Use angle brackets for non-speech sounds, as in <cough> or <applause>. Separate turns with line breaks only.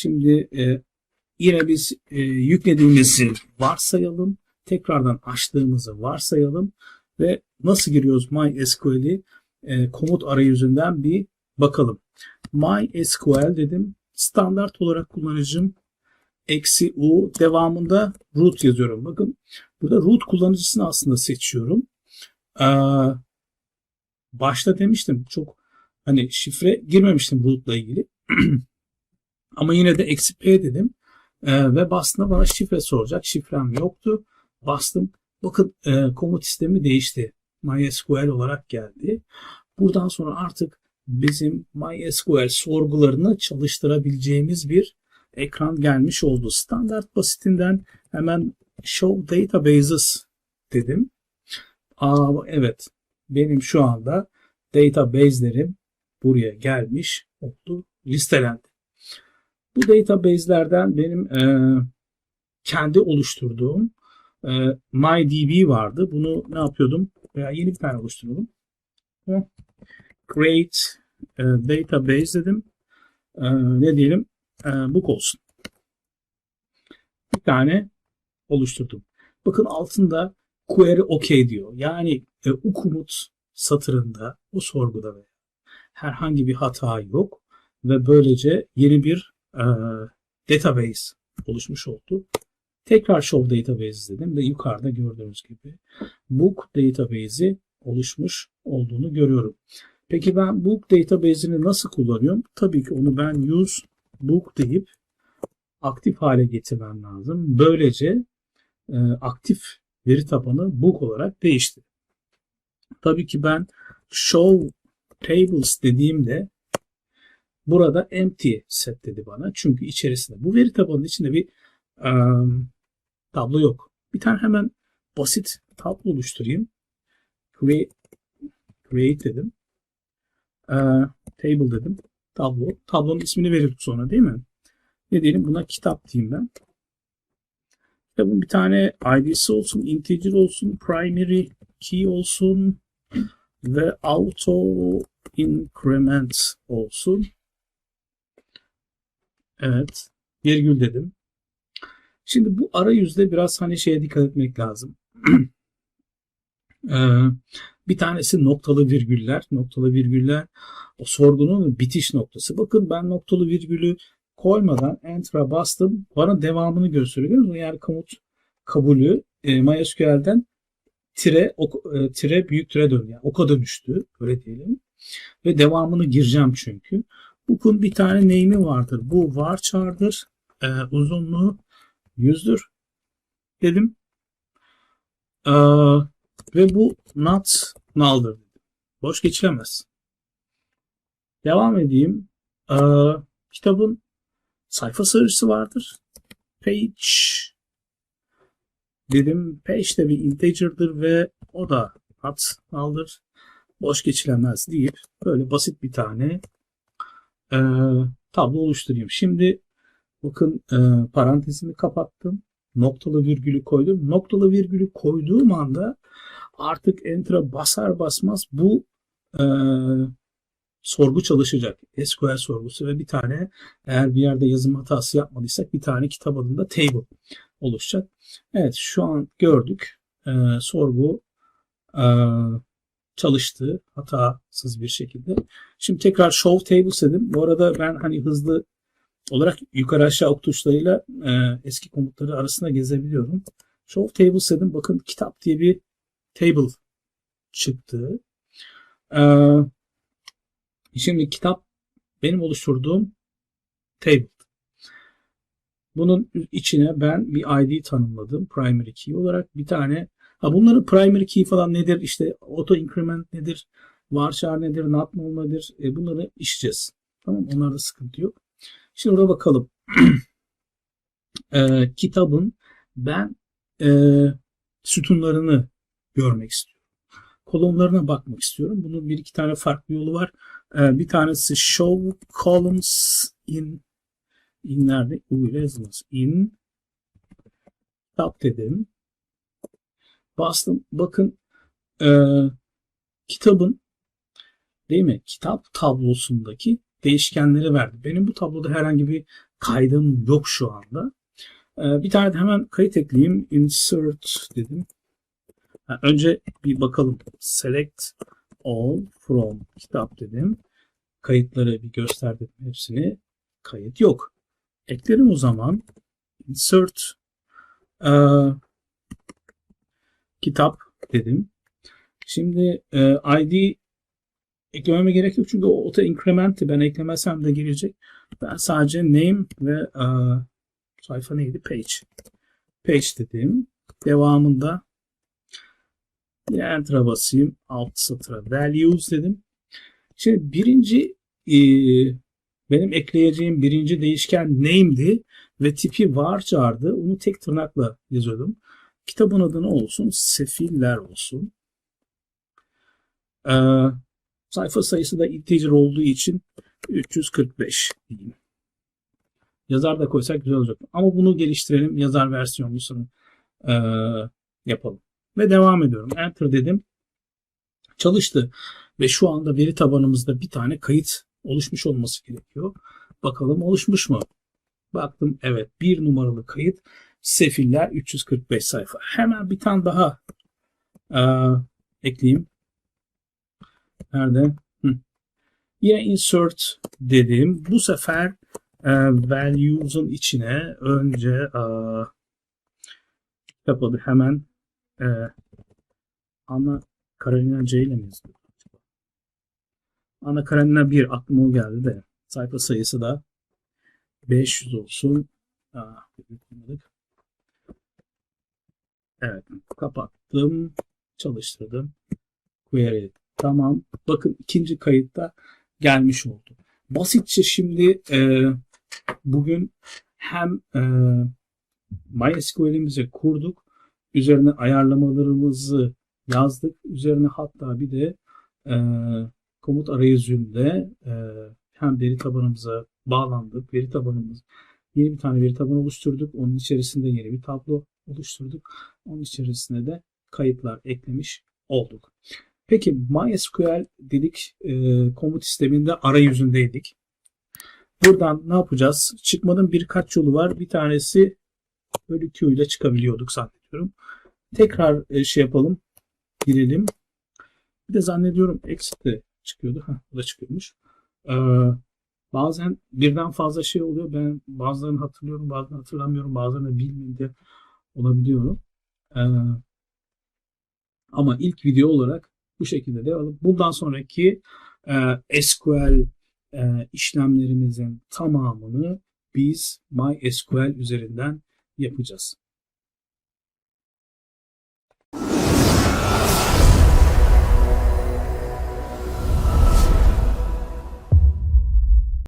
Şimdi e, yine biz e, yüklediğimizi varsayalım. Tekrardan açtığımızı varsayalım. Ve nasıl giriyoruz MySQL'i e, komut arayüzünden bir bakalım. MySQL dedim. Standart olarak kullanıcım eksi u devamında root yazıyorum. Bakın burada root kullanıcısını aslında seçiyorum. Ee, başta demiştim çok hani şifre girmemiştim root'la ilgili. <clears throat> Ama yine de eksi p dedim. Ee, ve bastığında bana şifre soracak. Şifrem yoktu. Bastım. Bakın e, komut sistemi değişti. MySQL olarak geldi. Buradan sonra artık bizim MySQL sorgularını çalıştırabileceğimiz bir ekran gelmiş oldu. Standart basitinden hemen Show Databases dedim. Aa, evet benim şu anda database'lerim buraya gelmiş oldu. Listelendi. Bu database'lerden benim e, kendi oluşturduğum e, MyDB vardı. Bunu ne yapıyordum? Veya yeni bir tane oluşturuyordum. Create e, database dedim. E, ne diyelim? E, book olsun. Bir tane oluşturdum. Bakın altında query OK diyor. Yani e, o komut satırında, o sorguda ve herhangi bir hata yok ve böylece yeni bir e, database oluşmuş oldu. Tekrar show database dedim ve yukarıda gördüğünüz gibi book database'i oluşmuş olduğunu görüyorum. Peki ben book database'ini nasıl kullanıyorum? Tabii ki onu ben use book deyip aktif hale getirmem lazım. Böylece e, aktif veri tabanı book olarak değişti. Tabii ki ben show tables dediğimde burada empty set dedi bana. Çünkü içerisinde bu veri tabanının içinde bir um, tablo yok. Bir tane hemen basit tablo oluşturayım. Create, dedim. Uh, table dedim. Tablo. Tablonun ismini verirdik sonra değil mi? Ne diyelim buna kitap diyeyim ben. Kitabın bir tane ID'si olsun, integer olsun, primary key olsun ve auto increment olsun. Evet. Virgül dedim. Şimdi bu arayüzde biraz hani şeye dikkat etmek lazım. <clears throat> ee, bir tanesi noktalı virgüller. Noktalı virgüller o sorgunun bitiş noktası. Bakın ben noktalı virgülü koymadan Enter'a bastım. Bana devamını gösteriyor. Yani komut kabulü e, MySQL'den tire, ok, e, tire büyük tire döndü. Yani oka dönüştü. Öyle diyelim. Ve devamını gireceğim çünkü. Book'un bir tane name'i vardır. Bu varchar'dır. E, uzunluğu 100'dür. Dedim. E, ve bu not null'dır. Boş geçilemez. Devam edeyim. E, kitabın sayfa sığırcısı vardır. Page dedim. Page de bir integer'dır ve o da not null'dır. Boş geçilemez deyip böyle basit bir tane e, tablo oluşturayım. Şimdi bakın e, parantezimi kapattım. Noktalı virgülü koydum. Noktalı virgülü koyduğum anda artık enter'a basar basmaz bu e, sorgu çalışacak. SQL sorgusu ve bir tane eğer bir yerde yazım hatası yapmadıysak bir tane kitap adında table oluşacak. Evet şu an gördük. E, sorgu e, çalıştı hatasız bir şekilde. Şimdi tekrar show tables dedim. Bu arada ben hani hızlı olarak yukarı aşağı ok tuşlarıyla e, eski komutları arasında gezebiliyorum. Show tables dedim. Bakın kitap diye bir table çıktı. Ee, şimdi kitap benim oluşturduğum table. Bunun içine ben bir ID tanımladım. Primary key olarak bir tane. Ha bunların primary key falan nedir? İşte auto increment nedir? Varchar nedir? Not null nedir? E bunları işleyeceğiz. Tamam Onlarda sıkıntı yok. Şimdi orada bakalım. <clears throat> e, kitabın ben e, sütunlarını görmek istiyorum. Kolonlarına bakmak istiyorum. Bunun bir iki tane farklı yolu var. E, bir tanesi show columns in in nerede? U ile yazılmaz. In kitap dedim. Bastım. Bakın e, kitabın değil mi? Kitap tablosundaki değişkenleri verdi. Benim bu tabloda herhangi bir kaydım yok şu anda. Ee, bir tane de hemen kayıt ekleyeyim. Insert dedim. Ha, önce bir bakalım. Select all from kitap dedim. Kayıtları bir gösterdim hepsini. Kayıt yok. Eklerim o zaman. Insert ee, kitap dedim. Şimdi e, ID eklememe gerek yok çünkü o auto increment'i ben eklemesem de gelecek. Ben sadece name ve e, sayfa neydi? Page. Page dedim. Devamında bir enter'a basayım. Alt satıra values dedim. Şimdi birinci e, benim ekleyeceğim birinci değişken name'di ve tipi varchar'dı. Onu tek tırnakla yazıyordum. Kitabın adı ne olsun? Sefiller olsun. Ee, sayfa sayısı da integer olduğu için 345 diyeyim. Yazar da koysak güzel olacak. Ama bunu geliştirelim. Yazar versiyonlusunu e, yapalım. Ve devam ediyorum. Enter dedim. Çalıştı. Ve şu anda veri tabanımızda bir tane kayıt oluşmuş olması gerekiyor. Bakalım oluşmuş mu? Baktım evet bir numaralı kayıt Sefiller 345 sayfa. Hemen bir tane daha e, ekleyeyim. Nerede? Hı. Yine insert dedim. Bu sefer e, values'un içine önce e, kapadı hemen e, ana Carolina C ile mi? Ana Carolina 1 aklıma o geldi de sayfa sayısı da 500 olsun. Aa, Evet kapattım çalıştırdım. Query. Tamam. Bakın ikinci kayıtta gelmiş oldu. Basitçe şimdi e, bugün hem e, MySQL'imizi kurduk üzerine ayarlamalarımızı yazdık üzerine hatta bir de e, komut arayüzünde e, hem veri tabanımıza bağlandık veri tabanımız yeni bir tane veri tabanı oluşturduk. Onun içerisinde yeni bir tablo oluşturduk. Onun içerisine de kayıtlar eklemiş olduk. Peki MySQL dedik e, komut sisteminde arayüzündeydik. Buradan ne yapacağız? Çıkmanın birkaç yolu var. Bir tanesi bölü Q ile çıkabiliyorduk zannediyorum. Tekrar e, şey yapalım. Girelim. Bir de zannediyorum exit de çıkıyordu. Ha, bu da çıkıyormuş. Ee, bazen birden fazla şey oluyor. Ben bazılarını hatırlıyorum, bazılarını hatırlamıyorum, bazılarını bilmiyorum olabiliyorum. Ee, ama ilk video olarak bu şekilde de bundan sonraki e, SQL e, işlemlerimizin tamamını biz MySQL üzerinden yapacağız.